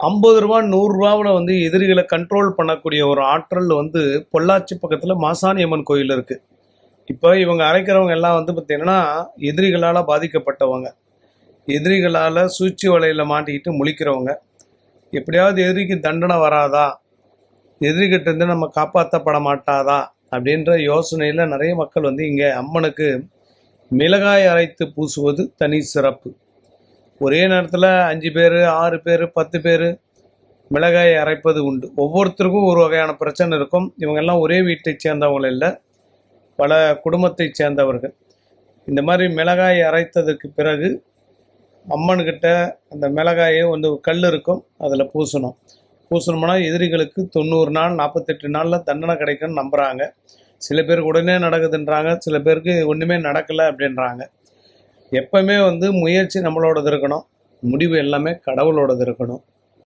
ஐம்பது ரூபா நூறுரூவாவில் வந்து எதிரிகளை கண்ட்ரோல் பண்ணக்கூடிய ஒரு ஆற்றல் வந்து பொள்ளாச்சி பக்கத்தில் மாசாணியம்மன் கோயில் இருக்குது இப்போ இவங்க அரைக்கிறவங்க எல்லாம் வந்து பார்த்திங்கன்னா எதிரிகளால் பாதிக்கப்பட்டவங்க. எதிரிகளால் சூழ்ச்சி வலையில் மாட்டிக்கிட்டு முழிக்கிறவங்க. எப்படியாவது எதிரிக்கு தண்டனை வராதா? எதிரிகிட்டேருந்து நம்ம காப்பாற்றப்பட மாட்டாதா? அப்படின்ற யோசனையில் நிறைய மக்கள் வந்து இங்கே அம்மனுக்கு மிளகாய் அரைத்து பூசுவது தனி சிறப்பு. ஒரே நேரத்தில் அஞ்சு பேர் ஆறு பேர் பத்து பேர் மிளகாய் அரைப்பது உண்டு. ஒவ்வொருத்தருக்கும் ஒரு வகையான பிரச்சனை இருக்கும். இவங்கெல்லாம் ஒரே வீட்டைச் சேர்ந்தவங்க இல்லை பல குடும்பத்தைச் சேர்ந்தவர்கள். இந்த மாதிரி மிளகாய் அரைத்ததுக்கு பிறகு அம்மன்கிட்ட அந்த மிளகாயை வந்து ஒரு கல் இருக்கும் அதில் பூசணும். பூசணும்னா எதிரிகளுக்கு தொண்ணூறு நாள் நாற்பத்தெட்டு நாளில் தண்டனை கிடைக்கும்னு நம்புகிறாங்க சில பேருக்கு உடனே நடக்குதுன்றாங்க சில பேருக்கு ஒன்றுமே நடக்கலை அப்படின்றாங்க. எப்பவுமே வந்து முயற்சி நம்மளோடது இருக்கணும். முடிவு எல்லாமே கடவுளோடது இருக்கணும்.